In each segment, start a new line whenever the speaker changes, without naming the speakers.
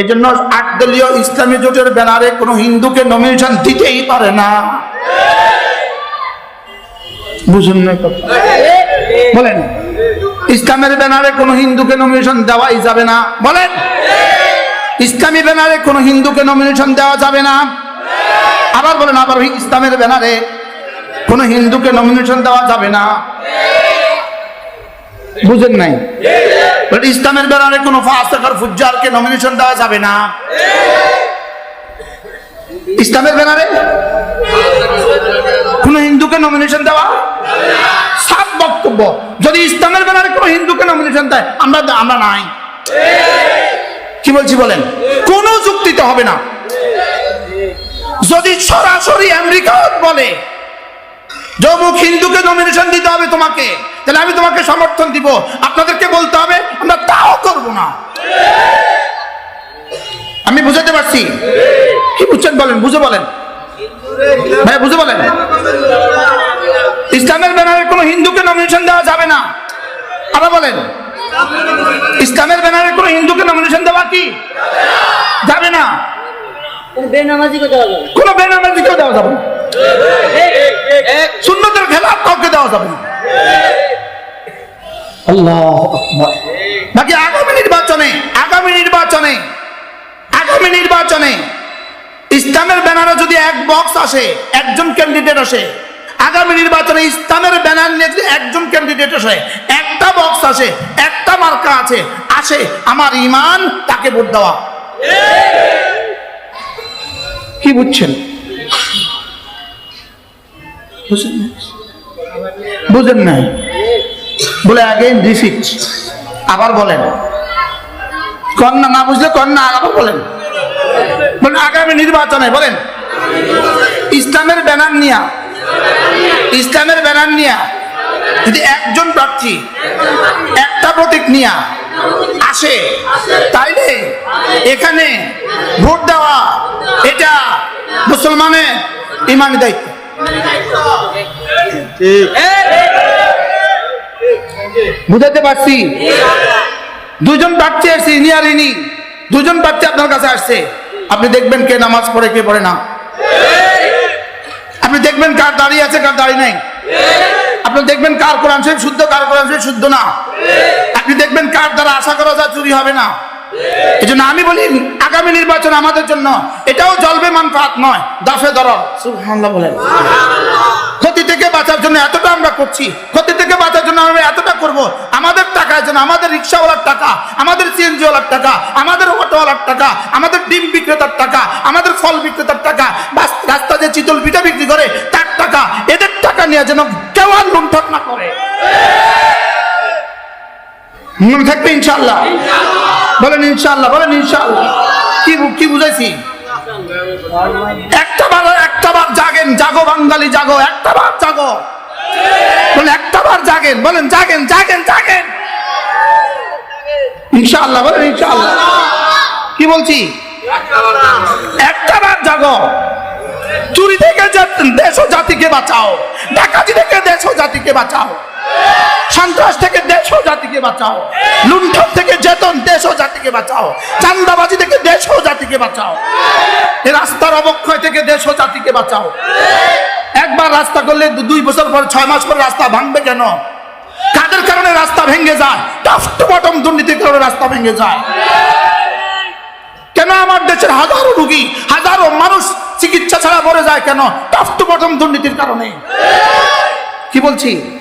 এই জন্য আট ইসলামী জোটের ব্যানারে কোনো হিন্দুকে নমিনেশন দিতেই পারে না। বুঝুন না বলেন, ইসলামের ব্যানারে কোনো হিন্দুকে নমিনেশন দেওয়াই যাবে না। বলেন, ইসলামী ব্যানারে কোনো হিন্দুকে নমিনেশন দেওয়া যাবে না। আবার বলেন, আবার ইসলামের ব্যানারে কোনো হিন্দুকে নমিনেশন দেওয়া যাবে না। বুঝেন নাই? ইসলামের ব্যানারে কোনো ফাস্তাকার ফুজ্জারকে নমিনেশন দেওয়া যাবে না। ইসলামের ব্যানারে কোন হিন্দুকে নমিনেশন দেওয়া সাত বক্তব্য। যদি ইসলামের ব্যানারে কোনো হিন্দুকে নমিনেশন দেয়, আমরা আমরা নাই। কি বলছি বলেন? কোন যুক্তিতে হবে না। যদি সরাসরি আমেরিকা বলে যমুক হিন্দুকে নমিনেশন দিতে হবে তোমাকে। তাহলে আমি তোমাকে সমর্থন দিব। আপনাদেরকে বলতে হবে আমরা তাও করব না। আমি বুঝাতে পারছি? কি বুঝছেন বলেন? বুঝে বলেন। ভাই বুঝে বলেন। ইসলামের ব্যানারে কোনো হিন্দুকে নমিনেশন দেওয়া যাবে না। আবার বলেন। ইসলামের ব্যানারে কোনো হিন্দুকে নমিনেশন দেওয়া কি? যাবে না। কোনো বেনামাজিকেও দেওয়া যাবে না। সুন্নতের খেলাফ কাউকে দেওয়া যাবে না। আল্লাহ আকবার। আগামী নির্বাচনে আগামী নির্বাচনে আগামী নির্বাচনে ইসলামের ব্যানারে যদি এক বক্স আসে একজন ক্যান্ডিডেট আসে আগামী নির্বাচনে ইসলামের ব্যানার নিয়ে যদি একজন ক্যান্ডিডেট আসে একটা বক্স আসে একটা মার্কা আছে আসে আমার ইমান তাকে ভোট দেওয়া। কি বুঝছেন? বুঝেন? বুঝেন নাই? বলে আগে রিফিট আবার বলেন। কন্যা না বুঝলে কন্যা আবার বলেন। বলেন, আগামী নির্বাচনে বলেন। ইসলামের ব্যানার নিয়া। ইসলামের ব্যানার নিয়া। যদি একজন প্রার্থী একটা প্রতীক নিয়া আসে, তাইলে এখানে ভোট দেওয়া এটা মুসলমানের ইমানি দায়িত্ব। বুঝাতে পারছি? দুজন প্রার্থী আসছে, ইনি ইনি। দুজন প্রার্থী আপনার কাছে আসছে। আপনি দেখবেন কে নামাজ পড়ে, কে পড়ে না। আপনি দেখবেন কার দাঁড়িয়ে আছে, কার দাঁড়িয়ে নাই। আপনি দেখবেন কার কোরআন শরীফ শুদ্ধ, কার কোরআন শরীফ শুদ্ধ না। আপনি দেখবেন কার দ্বারা আশা করা যায় চুরি হবে না। এই জন্য আমি বলি আগামী নির্বাচন আমাদের জন্য এটাও জলবে মানফাত নয় দাফে দরর সুবহানাল্লাহ বলেন। ক্ষতি থেকে বাঁচার জন্য এতটা আমরা করছি ক্ষতি থেকে বাঁচার জন্য আমরা এতটা করব আমাদের টাকার জন্য আমাদের রিক্সাওয়ালার টাকা আমাদের সিএনজি ওয়ালার টাকা আমাদের অটোওয়ালার টাকা আমাদের ডিম বিক্রেতার টাকা আমাদের ফল বিক্রেতার টাকা রাস্তা যে চিতল পিঠা বিক্রি করে তার টাকা এদের টাকা নিয়ে যেন কেউ আর লুণ্ঠন না করে। মনে থাকবে ইনশাল্লাহ বলেন ইনশাল্লাহ বলেন ইনশাল্লাহ কি কি একটা বার একটা বার জাগেন, জাগো বাঙালি, জাগো, একটা বার জাগো। বলেন একটা বার জাগেন, বলেন জাগেন জাগেন জাগেন। ইনশাআল্লাহ, বলেন ইনশাআল্লাহ। কি বলছি? একটা বার জাগো। চুরি থেকে দেশ ও জাতিকে বাঁচাও, ডাকাতি থেকে দেশ জাতিকে বাঁচাও। সন্ত্রাস থেকে দেশ ও জাতিকে বাঁচাও। লুণ্ঠন থেকে যেতন দেশ ও জাতিকে বাঁচাও। চান্দাবাজি থেকে দেশ ও জাতিকে বাঁচাও। রাস্তার অবক্ষয় থেকে দেশ ও জাতিকে বাঁচাও। একবার রাস্তা করলে দুই বছর পর, ছয় মাস পর রাস্তা ভাঙবে কেন? কাদের কারণে রাস্তা ভেঙে যায়? টপ টু বটম দুর্নীতির কারণে রাস্তা ভেঙে যায়। কেন আমার দেশের হাজারো রুগী, হাজারো মানুষ চিকিৎসা ছাড়া মরে যায় কেন? টপ টু বটম দুর্নীতির কারণে। কি বলছি?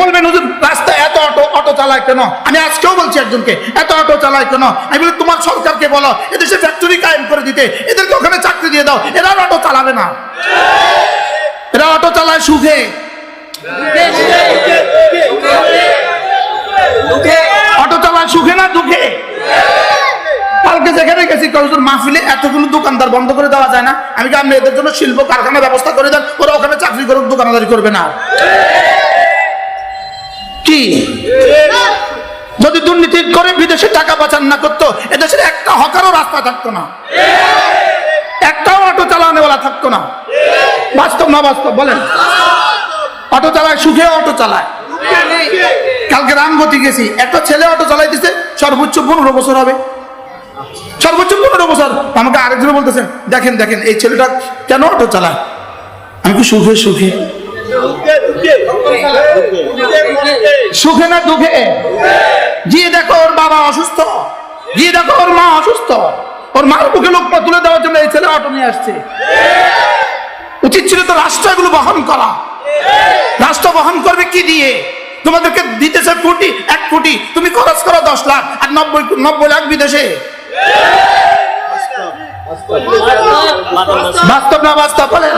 বলবেন, হুজুর রাস্তায় এত অটো অটো চালায় কেন? আমি আজকেও বলছি একজনকে, এত অটো চালায় কেন? আমি বলি, তোমার সরকারকে বলো, এদেশে ফ্যাক্টরি কায়েম করে দিতে, এদেরকে ওখানে চাকরি দিয়ে দাও, এরা অটো চালাবে না। এরা অটো চালায় সুখে। অটো চালায় সুখে না দুঃখে? কালকে যেখানে গেছি, কয়েকজন মাহফিলে এতগুলো দোকানদার বন্ধ করে দেওয়া যায় না। আমি কি আপনি এদের জন্য শিল্প কারখানা ব্যবস্থা করে দেন? ওরা ওখানে চাকরি করুক, দোকানদারি করবে না। কি? যদি দুর্নীতি করে বিদেশে টাকা পাচার না করতো, এদেশের একটা হকারও রাস্তা থাকতো না। একটাও অটো চালানোওয়ালা থাকতো না। বাস্তব না বাস্তব, বলেন। অটো চালায় সুখে অটো চালায়। কালকে রামগতি গেছি, একটা ছেলে অটো চালাইতেছে, সর্বোচ্চ পনেরো বছর হবে। সর্বোচ্চ পনেরো বছর। আমাকে আরেকজন বলতেছেন দেখেন দেখেন, এই ছেলেটা কেন অটো চালায়? আমি সুখে সুখে। সুখে না দুঃখে? গিয়ে দেখো, ওর বাবা অসুস্থ। গিয়ে দেখো, ওর মা অসুস্থ। ওর মার মুখে লোক তুলে দেওয়ার জন্য এই ছেলে অটো নিয়ে আসছে। উচিত ছিল তো রাষ্ট্র এগুলো বহন করা। রাষ্ট্র বহন করবে কি দিয়ে? তোমাদেরকে দিতেছে কোটি, এক কোটি। তুমি খরচ করো দশ লাখ, আর নব্বই নব্বই লাখ বিদেশে। বাস্তব না বাস্তব বলেন।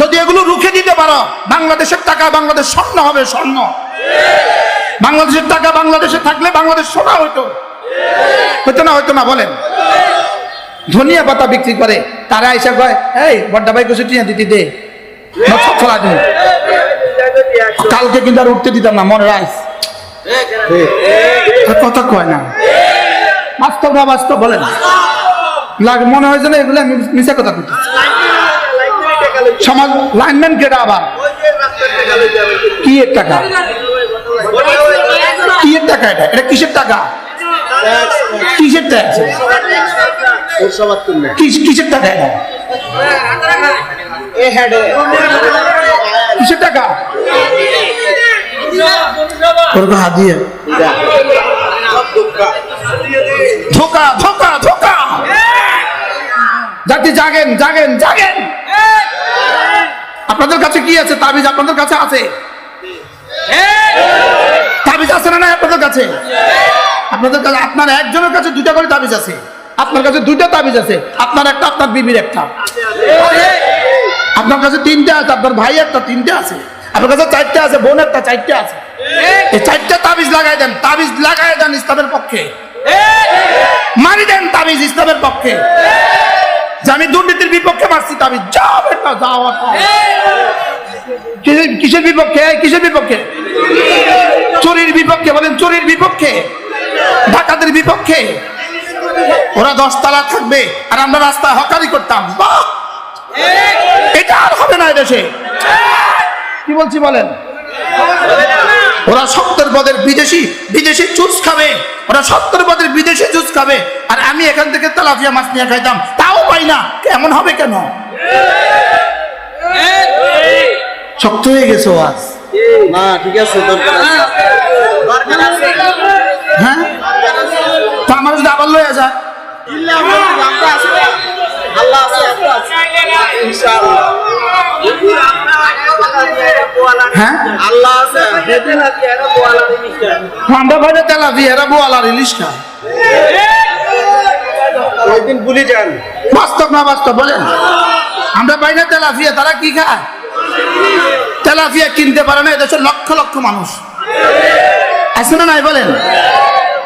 যদি এগুলো রুখে দিতে পারো, বাংলাদেশের টাকা বাংলাদেশ স্বর্ণ হবে, স্বর্ণ। বাংলাদেশের টাকা বাংলাদেশে থাকলে বাংলাদেশ সোনা হইতো। হইতো না হইতো না, বলেন। ধনিয়া পাতা বিক্রি করে, তারা এসে কয়, এই বড্ডা ভাই কিছু টিয়া দিতে দে। কালকে কিন্তু আর উঠতে দিতাম না মনে রাইস। কথা কয় না। বাস্তব না বাস্তব, বলেন। লাগে, মনে হয় যে না এগুলো আমি মিশা কথা করতেছি সমাজ লাইনম্যান কেটা আবার? কি এর টাকা? কি এর টাকা এটা? এটা কিসের টাকা? কিসের ট্যাক্স কিসের টাকা এটা? কিসের টাকা? দিয়ে। ধোকা ধোকা ধোকা। জাতি জাগেন জাগেন জাগেন। আপনাদের কাছে কি আছে? তাবিজ আপনাদের কাছে আছে? তাবিজ আছে না আপনাদের কাছে? আপনাদের কাছে, আপনার একজনের কাছে দুইটা করে তাবিজ আছে। আপনার কাছে দুইটা তাবিজ আছে। আপনার একটা, আপনার বিবির একটা। আপনার কাছে তিনটে আছে, আপনার ভাই একটা, তিনটে আছে। আপনার কাছে চারটে আছে, বোন একটা, চারটে আছে। এই চারটে তাবিজ লাগাই দেন, তাবিজ লাগাই দেন ইসলামের পক্ষে। মারি দেন তাবিজ ইসলামের পক্ষে। যে আমি দুর্নীতির বিপক্ষে মারছি তাবিজ কিসের বিপক্ষে? কিসের বিপক্ষে? চোরের বিপক্ষে, বলেন চোরের বিপক্ষে। ডাকাতের বিপক্ষে। ওরা দশতলা থাকবে, আর আমরা রাস্তায় হকারি করতাম। বাহ! এটা আর হবে না এদেশে। কি বলছি বলেন? ওরা সত্তর পদের বিদেশি বিদেশি জুস খাবে। ওরা সত্তর পদের বিদেশি জুস খাবে। আর আমি এখান থেকে তেলাপিয়া মাছ নিয়ে খাইতাম। তাও পাই না। কেমন হবে কেন? শক্ত হয়ে গেছে আজ।
না ঠিক আছে দরকার আছে।
হ্যাঁ? তো আমার যদি আবার লয়ে যায়?
আছে। আল্লাহ আছে আছে। ইনশাআল্লাহ।
হ্যাঁ?
আল্লাহ আছে। হেদিন আছে এটা পোয়ালা জিনিসটা
আমরা ভাই তেলাপিয়া এরা বোয়ালার ইলিশ খায়
ওই ভুলে যান।
বাস্তব না বাস্তব বলেন। আমরা পাই না তেলাফিয়া তারা কি খায়? তেলাফিয়া কিনতে পারে না এদেশের লক্ষ লক্ষ মানুষ। আছে না নাই বলেন?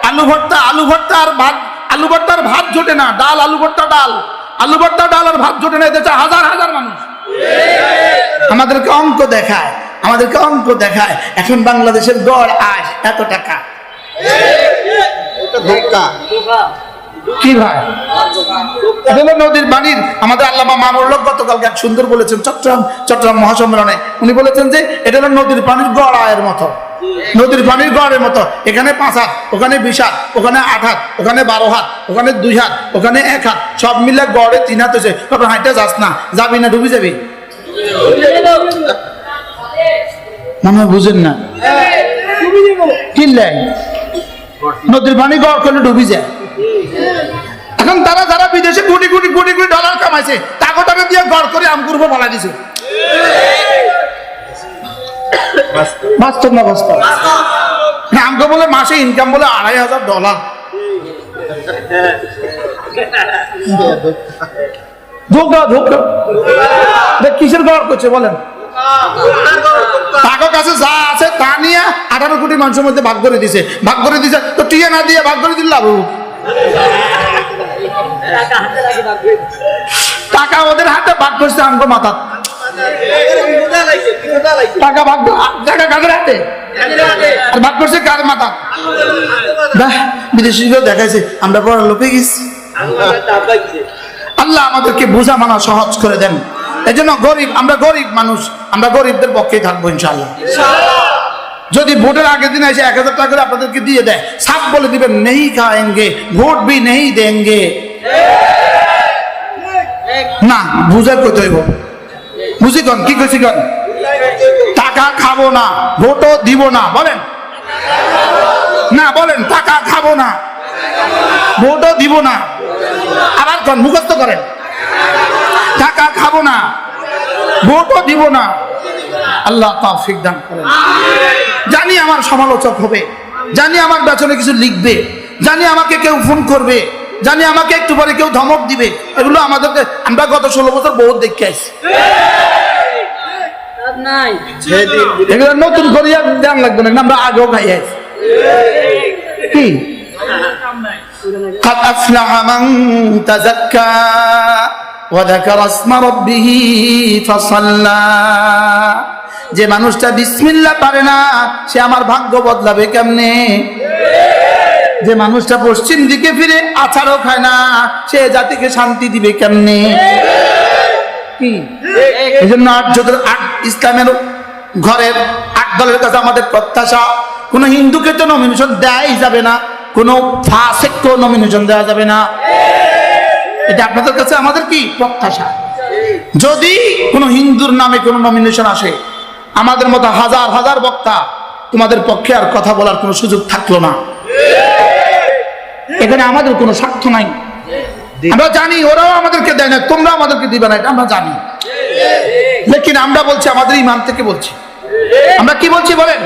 আলু ভর্তা আলু ভর্তা আর ভাত আলু ভর্তা আর ভাত জোটে না ডাল আলু ভর্তা ডাল। আলু ভর্তা ডাল আর ভাত জোটে না এদেশে হাজার হাজার মানুষ। আমাদেরকে অঙ্ক দেখায় আমাদেরকে অঙ্ক দেখায়। এখন বাংলাদেশের গড় আয় এত টাকা। কি ভাই? নদীর বাণীর। আমাদের আল্লামা মামুর লোক গতকালকে এক সুন্দর বলেছেন চট্টগ্রাম চট্টগ্রাম মহাসম্মেলনে। উনি বলেছেন যে এটা হলো নদীর পানির গড় আয়ের মতো। নদীর পানির গড়ের মতো। এখানে পাঁচ হাত, ওখানে বিশ হাত, ওখানে আট হাত, ওখানে বারো হাত, ওখানে দুই হাত, ওখানে এক হাত। সব মিলে গড়ে তিন হাত হয়েছে। তখন হাইটে যাস না, যাবি না, ডুবি যাবি। মনে বুঝেন না? নদীর পানি গড় করলে ডুবি যায়। এখন তারা যারা বিদেশে কোটি কোটি কোটি কোটি ডলার কামাইছে টাকা টাকা দিয়ে গড় করে আমগুরবো বলা দিছে। বাস্তব। না বাস্তব? না, আমগো বলে মাসে ইনকাম বলে আড়াই হাজার ডলার ধোকা ধোকা কিসের গড় করছে বলেন? টাকা কাছে যা আছে তা নিয়ে আঠারো কোটি মানুষের মধ্যে ভাগ করে দিছে। ভাগ করে দিছে তো টিয়া না দিয়ে ভাগ করে দিল লাভ।
টাকা
ওদের হাতে ভাগ করছে আমগো মাথা। টাকা টাকা কাদের হাতে? আর ভাগ করছে কার মাথা? বাহ দেখাইছে, আমরা লোকে গেছি। আল্লাহ আমাদেরকে বোঝা মানা সহজ করে দেন। এই জন্য গরিব, আমরা গরিব মানুষ, আমরা গরিবদের পক্ষেই থাকব ইনশাল্লাহ যদি ভোটের আগের দিন এসে এক হাজার টাকা করে আপনাদেরকে দিয়ে দেয়, সাপ বলে দিবেন, নেই খায়েঙ্গে, ভোট বি নেই দেনগে না বুঝার কত বুঝি কি কইছি টাকা খাব না, ভোটও দিব না, বলেন। না, বলেন, টাকা খাব না, ভোটও দিব না। আবার কন, মুখস্থ করেন। টাকা খাব না, ভোটও দিব না। আল্লাহ তৌফিক দান করেন। জানি আমার সমালোচক হবে, জানি আমার পেছনে কিছু লিখবে, জানি আমাকে কেউ ফোন করবে। জানি আমাকে একটু পরে কেউ ধমক দিবে এগুলো আমাদেরকে আমরা গত ষোলো বছর বহুত দেখে আসছি
লাভ নাই
সেদিন
এগুলো নতুন করিয়া দেন লাগবে না আমরা আগেও খাই আসছি কি قد أفلح من تزكى وذكر اسم ربه فصلى যে মানুষটা বিসমিল্লাহ পারে না সে আমার ভাগ্য বদলাবে কেমনে যে মানুষটা পশ্চিম দিকে ফিরে আছাড়ও খায় না, সে জাতিকে শান্তি দিবে কেমনে? এই জন্য আট আট ইসলামের ঘরের আট দলের কাছে আমাদের প্রত্যাশা, কোন হিন্দুকে তো নমিনেশন দেয়াই যাবে না, কোন ফাসেককেও নমিনেশন দেওয়া যাবে না। এটা আপনাদের কাছে আমাদের কি প্রত্যাশা? যদি কোন হিন্দুর নামে কোন নমিনেশন আসে, আমাদের মতো হাজার হাজার বক্তা তোমাদের পক্ষে আর কথা বলার কোনো সুযোগ থাকল না। এখানে আমাদের কোনো স্বার্থ নাই। আমরা জানি ওরাও আমাদেরকে দেয় না তোমরা আমাদেরকে দিবে না এটা আমরা জানি। লেকিন আমরা বলছি আমাদের ইমান থেকে বলছি। আমরা কি বলছি বলেন?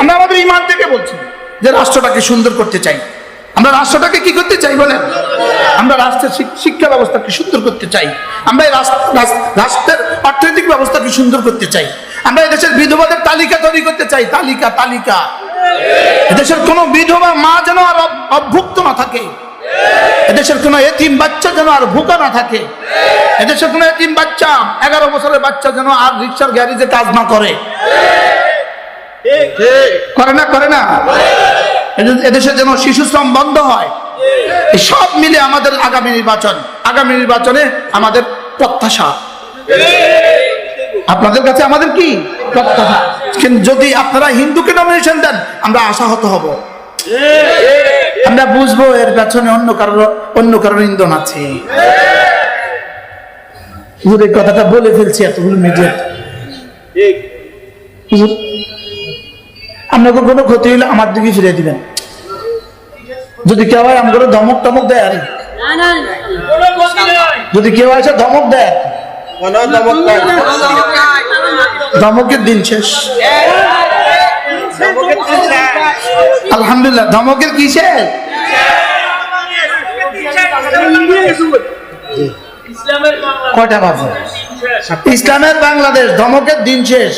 আমরা আমাদের ইমান থেকে বলছি যে রাষ্ট্রটাকে সুন্দর করতে চাই। আমরা রাষ্ট্রটাকে কি করতে চাই বলেন? আমরা রাষ্ট্রের শিক- শিক্ষা ব্যবস্থাকে সুন্দর করতে চাই। আমরা রাষ্ট্রের অর্থনৈতিক ব্যবস্থাকে সুন্দর করতে চাই। আমরা এদেশের বিধবাদের তালিকা তৈরি করতে চাই, তালিকা তালিকা। এদেশের কোনো বিধবা মা যেন আর অভুক্ত না থাকে। এদেশের কোনো এতিম বাচ্চা যেন আর ভুকা না থাকে। এদেশের কোনো এতিম বাচ্চা, এগারো বছরের বাচ্চা যেন আর রিক্সার গ্যারেজে কাজ না করে। করে না করে না। এদে- এদেশে যেন শিশু শ্রম বন্ধ হয়। সব মিলে আমাদের আগামী নির্বাচন। আগামী নির্বাচনে আমাদের প্রত্যাশা। আপনাদের কাছে আমাদের কি প্রত্যাশা কিন্তু যদি আপনারা হিন্দুকে নমিনেশন দেন আমরা আশাহত হব। আমরা বুঝব এর পেছনে অন্য কারোর অন্য কারোর ইন্ধন আছে। হুজুর, এই কথাটা বলে ফেলছি এতগুলো মিডিয়া। আপনাকে কোনো ক্ষতি হলে আমার দিকে ফিরে দিবেন। যদি কেউ হয় আমাকে ধমক টমক দেয় আরে। যদি কেউ এসে ধমক দেয়। ধমকের দিন শেষ। আলহামদুলিল্লাহ ধমকের কি শেষ? কয়টা বাজে? ইসলামের বাংলাদেশ ধমকের দিন শেষ।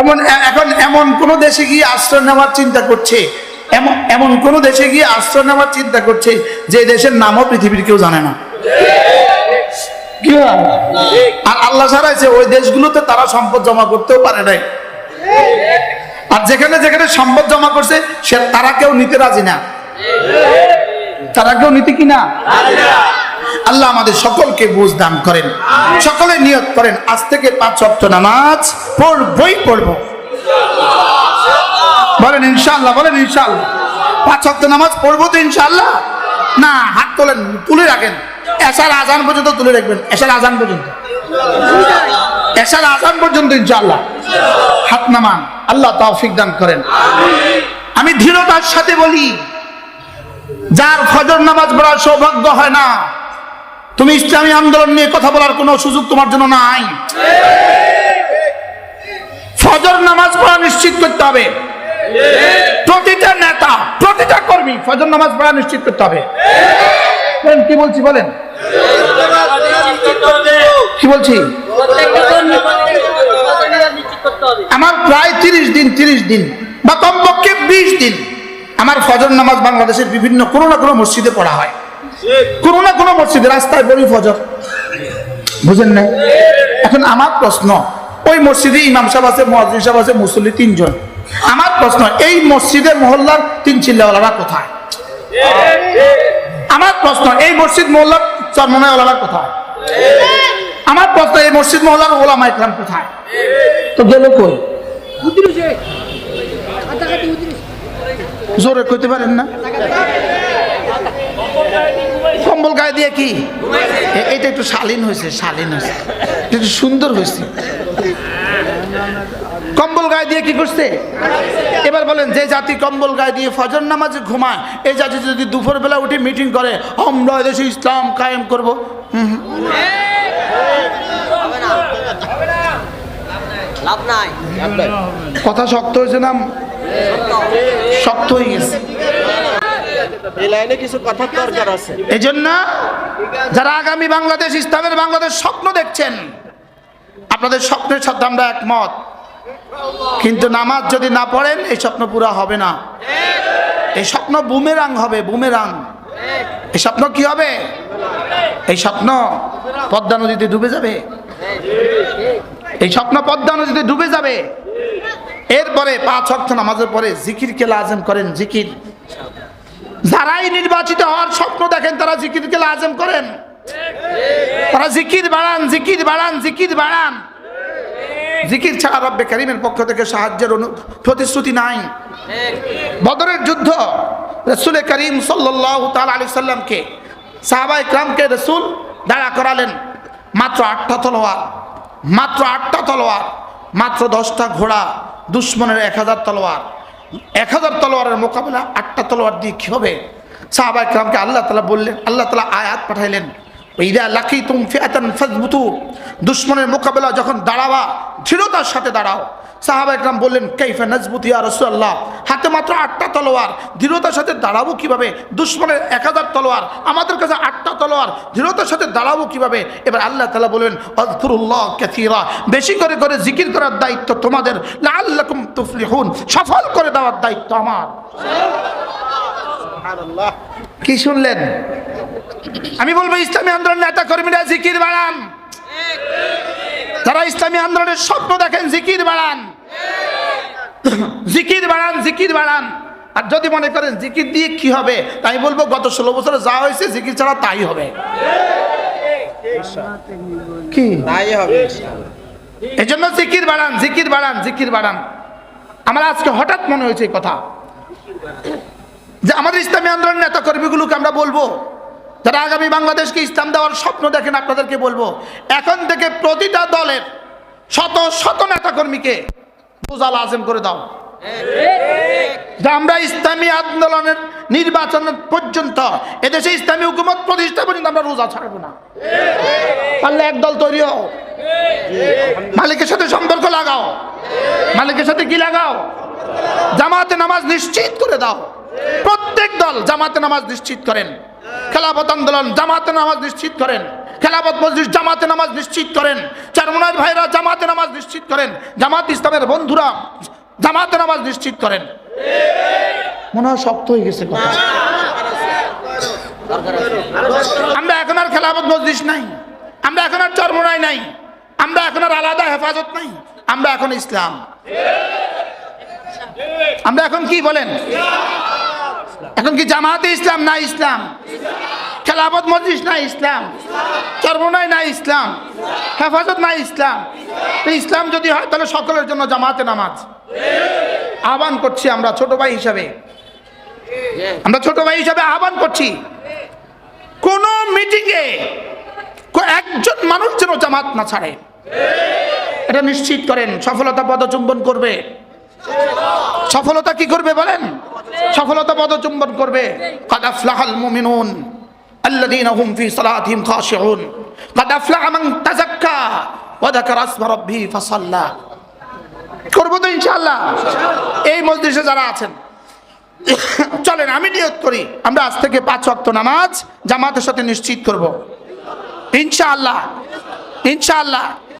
এমন এখন এমন কোন দেশে গিয়ে আশ্রয় নেওয়ার চিন্তা করছে? এমন এমন কোন দেশে গিয়ে আশ্রয় নেওয়ার চিন্তা করছে যে দেশের নামও পৃথিবীর কেউ জানে না। কি আর আল্লাহ ছাড়াইছে ওই দেশগুলোতে তারা সম্পদ জমা করতেও পারে নাই। আর যেখানে যেখানে সম্পদ জমা করছে সে তারা কেউ নিতে রাজি না। তারা কেউ নিতে কি না? আল্লাহ আমাদের সকলকে বুঝ দান করেন। সকলে নিয়ত করেন। আজ থেকে পাঁচ সপ্তাহ নামাজ পড়বই পড়ব। বলেন ইনশাল্লাহ বলেন ইনশাল্লাহ পাঁচ সপ্তাহ নামাজ পড়ব তো ইনশাল্লাহ না, হাত তোলেন, তুলে রাখেন। এসার আজান পর্যন্ত তুলে রাখবেন এসার আজান পর্যন্ত। এসার আজান পর্যন্ত ইনশাল্লাহ হাত নামান, আল্লাহ তৌফিক দান করেন। আমি দৃঢ়তার সাথে বলি, যার ফজর নামাজ পড়ার সৌভাগ্য হয় না, তুমি ইসলামী আন্দোলন নিয়ে কথা বলার কোনো সুযোগ তোমার জন্য নাই। ফজর নামাজ পড়া নিশ্চিত করতে হবে। প্রতিটা নেতা, প্রতিটা কর্মী ফজর নামাজ পড়া নিশ্চিত করতে হবে। কি বলছি, বলেন? কি বলছি? আমার প্রায় তিরিশ দিন তিরিশ দিন, বা কমপক্ষে বিশ দিন আমার ফজর নামাজ বাংলাদেশের বিভিন্ন কোনো না কোনো মসজিদে পড়া হয়। কোনো না কোনো মসজিদে রাস্তায় বলি ফজর। বুঝেন না এখন আমার প্রশ্ন, ওই মসজিদে ইমাম সাহেব আছে মহাজিন সাহেব আছে, মুসল্লি তিনজন। আমার প্রশ্ন এই মসজিদের মহল্লার তিন চিল্লাওয়ালারা কোথায়? আমার প্রশ্ন এই মসজিদ মহল্লার চরমনাওয়ালারা কোথায়? আমার প্রশ্ন এই মসজিদ মহলার ওলামা ইকরাম কোথায়? তো গেল কই? জোরে কইতে পারেন না? কম্বল গায়ে দিয়ে কি? এটা একটু শালীন হয়েছে শালীন হয়েছে। একটু সুন্দর হয়েছে। কম্বল গায়ে দিয়ে কি করছে? এবার বলেন যে জাতি কম্বল গায়ে দিয়ে ফজর নামাজে ঘুমায় এই জাতি যদি দুপুর বেলা উঠে মিটিং করে আমরা এদেশে ইসলাম কায়েম করব। কথা শক্ত হয়েছে না? শক্ত হয়ে গেছে। জন্য যারা আগামী বাংলাদেশ ইসলামের বাংলাদেশ স্বপ্ন দেখছেন আপনাদের স্বপ্নের সাথে আমরা একমত। কিন্তু নামাজ যদি না পড়েন, এই স্বপ্ন পুরা হবে না। এই স্বপ্ন বুমেরাং হবে, বুমেরাং। এই স্বপ্ন কি হবে? এই স্বপ্ন পদ্মা নদীতে ডুবে যাবে। এই স্বপ্ন পদ্মা নদীতে ডুবে যাবে। এরপরে পাঁচ অক্ষ নামাজের পরে জিকির জিকিরকে লাজেম করেন, জিকির। যারাই নির্বাচিত হওয়ার স্বপ্ন দেখেন, তারা জিকিরকে লাজেম করেন। তারা জিকির বাড়ান জিকির বাড়ান জিকির বাড়ান। জিকির ছাড়া রব্বে করিমের পক্ষ থেকে সাহায্যের অনু- প্রতিশ্রুতি নাই। বদরের যুদ্ধ, রসুল করিম সাল্লাহ তাল আলি সাল্লামকে সাহাবাই ক্রামকে রসুল দাঁড়া করালেন। মাত্র আটটা তলোয়ার, মাত্র আটটা তলোয়ার, মাত্র দশটা ঘোড়া, দুশ্মনের এক হাজার তলোয়ার। এক হাজার তলোয়ারের মোকাবেলা আটটা তলোয়ার দিয়ে কী হবে? সাহাবাই ক্রামকে আল্লাহ তালা বললেন, আল্লাহ তালা আয়াত পাঠাইলেন। ইদা লাকি তুম ফিয়াতান ফাজবুতু দুশ্মনের মোকাবেলা যখন দাঁড়াবা দৃঢ়তার সাথে দাঁড়াও। সাহাবা একরাম বললেন কাইফা নাজবুত ইয়া রসুল্লাহ হাতে মাত্র আটটা তলোয়ার। দৃঢ়তার সাথে দাঁড়াবো কীভাবে? দুশ্মনের এক হাজার তলোয়ার। আমাদের কাছে আটটা তলোয়ার। দৃঢ়তার সাথে দাঁড়াবো কীভাবে? এবার আল্লাহ তালা বলবেন অজকুরুল্লাহ কাসীরা। বেশি করে করে জিকির করার দায়িত্ব তোমাদের। লাআল্লাকুম তুফলিহুন। সফল করে দেওয়ার দায়িত্ব আমার। কি শুনলেন? আমি বলব ইসলামী আন্দোলন নেতা কর্মীরা জিকির বাড়ান। যারা ইসলামী আন্দোলনের স্বপ্ন দেখেন জিকির বাড়ান। জিকির বাড়ান জিকির বাড়ান। আর যদি মনে করেন জিকির দিয়ে কি হবে তাই বলব গত ষোলো বছরে যা হয়েছে জিকির ছাড়া তাই হবে। কি?
তাই হবে
এই জন্য জিকির বাড়ান জিকির বাড়ান জিকির বাড়ান। আমার আজকে হঠাৎ মনে হয়েছে এই কথা। যে আমাদের ইসলামী আন্দোলন নেতা কর্মীগুলোকে আমরা বলব যারা আগামী বাংলাদেশকে ইসলাম দেওয়ার স্বপ্ন দেখেন, আপনাদেরকে বলব, এখন থেকে প্রতিটা দলের শত শত নেতা কর্মীকে বোঝাল আজম করে দাও। আমরা ইসলামী আন্দোলনের নির্বাচন পর্যন্ত, এদেশে ইসলামী হুকুমত প্রতিষ্ঠা পর্যন্ত আমরা রোজা ছাড়বো না। পারলে একদল তৈরি হও। মালিকের সাথে সম্পর্ক লাগাও। মালিকের সাথে কি লাগাও? জামাতে নামাজ নিশ্চিত করে দাও। প্রত্যেক দল জামাতে নামাজ নিশ্চিত করেন। খেলাফত আন্দোলন, জামাতে নামাজ নিশ্চিত করেন। খেলাফত মসজিদ জামাতে নামাজ নিশ্চিত করেন। চারমোনার ভাইরা জামাতে নামাজ নিশ্চিত করেন। জামাত ইসলামের বন্ধুরা জামাতে নামাজ নিশ্চিত করেন। মনে হয় শক্ত হয়ে গেছে আমরা এখন আর খেলাফত মসজিদ নাই। আমরা এখন আর চরমোনাই নাই। আমরা এখন আর আলাদা হেফাজত নাই। আমরা এখন ইসলাম। আমরা এখন কি বলেন? এখন কি জামাতে ইসলাম না ইসলাম? খেলাফত মসজিদ না ইসলাম? চরমোনাই না ইসলাম? হেফাজত না ইসলাম? ইসলাম যদি হয়, তাহলে সকলের জন্য জামাতে নামাজ। আহ্বান করছি আমরা ছোট ভাই হিসাবে। আমরা ছোট ভাই হিসাবে আহ্বান করছি। কোন মিটিংয়ে একজন মানুষ যেন জামাত না ছাড়ে। এটা নিশ্চিত করেন, সফলতা পদচুম্বন করবে। সফলতা কি করবে বলেন? সফলতা পদচুম্বন করবে। কাদ আফলাহাল মুমিনুন আল্লাদিন হুম ফি সালাতিহিম খাশিউন কাদ আফলাহা মান তাযাক্কা ওয়া যাকারা আসমা রাব্বিহি ফাসাল্লা করব তো ইনশাআল্লাহ। এই মজলিসে যারা আছেন, চলেন আমি নিয়ত করি, আমরা আজ থেকে পাঁচ অক্ত নামাজ জামাতের সাথে নিশ্চিত করব। ইনশাআল্লাহ ইনশাআল্লাহ।